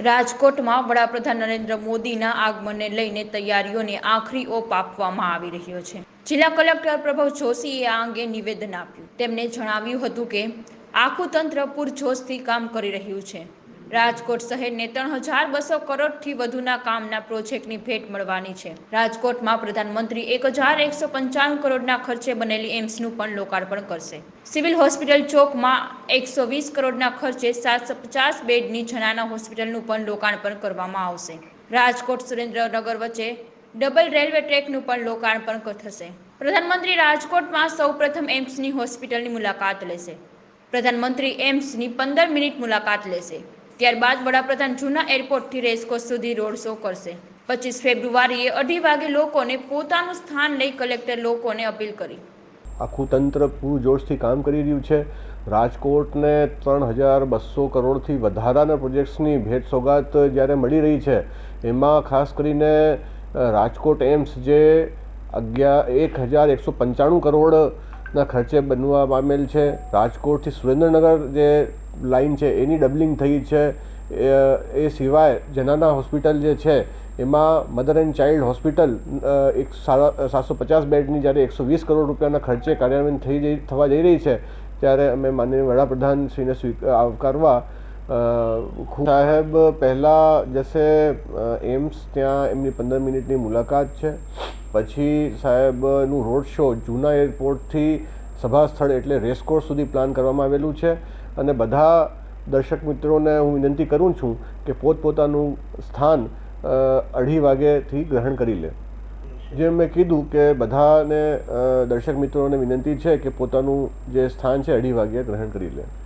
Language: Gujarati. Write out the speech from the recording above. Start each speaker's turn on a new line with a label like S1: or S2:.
S1: રાજકોટમાં વડાપ્રધાન નરેન્દ્ર મોદીના આગમનને લઈને તૈયારીઓને આખરી ઓપ આપવામાં આવી રહ્યો છે. જિલ્લા કલેક્ટર પ્રભવ જોશીએ આ અંગે નિવેદન આપ્યું. તેમણે જણાવ્યું હતું કે, આખું તંત્ર પૂરજોશથી કામ કરી રહ્યું છે. રાજકોટ શહેરને ત્રણ હજાર બસો કરોડથી વધુના કામના પ્રોજેક્ટની ભેટ મળવાની છે. રાજકોટમાં પ્રધાનમંત્રી એક હજાર એકસો પંચાણું કરોડના ખર્ચે બનેલી એમ્સનું પણ લોકાર્પણ કરશે. સિવિલ હોસ્પિટલ ચોકમાં એકસો વીસ કરોડના ખર્ચે સાતસો પચાસ બેડની જનાના હોસ્પિટલનું પણ લોકાર્પણ કરવામાં આવશે. રાજકોટ સુરેન્દ્રનગર વચ્ચે ડબલ રેલવે ટ્રેકનું પણ લોકાર્પણ થશે. પ્રધાનમંત્રી રાજકોટમાં સૌપ્રથમ એમ્સની હોસ્પિટલની મુલાકાત લેશે. પ્રધાનમંત્રી એમ્સની પંદર મિનિટ મુલાકાત લેશે. ત્યારબાદ વડાપ્રધાન જૂના એરપોર્ટથી રેસકોર્સ સુધી રોડ શો કરશે. પચીસ ફેબ્રુઆરીએ અઢી વાગે લોકોને પોતાનું સ્થાન લઈ કલેક્ટર લોકોને અપીલ કરી.
S2: આખું તંત્ર પૂરજોશથી કામ કરી રહ્યું છે. રાજકોટને ત્રણ હજાર બસો કરોડથી વધારાના પ્રોજેક્ટ્સની ભેટ સોગાત જ્યારે મળી રહી છે, એમાં ખાસ કરીને રાજકોટ એમ્સ જે અગિયાર એક હજાર એકસો પંચાણું કરોડના ખર્ચે બનવા પામેલ છે. રાજકોટથી સુરેન્દ્રનગર જે લાઈન છે, એની ડબલિંગ થઈ છે. એ સિવાય જનાના હોસ્પિટલ જે છે, એમાં મધર એન્ડ ચાઇલ્ડ હોસ્પિટલ એક સાતસો પચાસ બેડની જ્યારે એકસો વીસ કરોડ રૂપિયાના ખર્ચે કાર્યાન્વયન થઈ જઈ, થવા જઈ રહી છે, ત્યારે અમે માનનીય વડાપ્રધાન શ્રીને સ્વીક આવકારવા સાહેબ, પહેલાં જશે એમ્સ ત્યાં એમની પંદર મિનિટની મુલાકાત છે. પછી સાહેબનું રોડ શો જૂના એરપોર્ટથી સભા સ્થળ એટલે રેસકોર્સ સુધી પ્લાન કરવામાં આવેલું છે. અને બધા દર્શક મિત્રોને હું વિનંતી કરું છું કે પોતપોતાનું સ્થાન અઢી વાગ્યેથી ગ્રહણ કરી લે. જેમ મેં કીધું કે બધાને દર્શક મિત્રોને વિનંતી છે કે પોતાનું જે સ્થાન છે અઢી વાગ્યે ગ્રહણ કરી લે.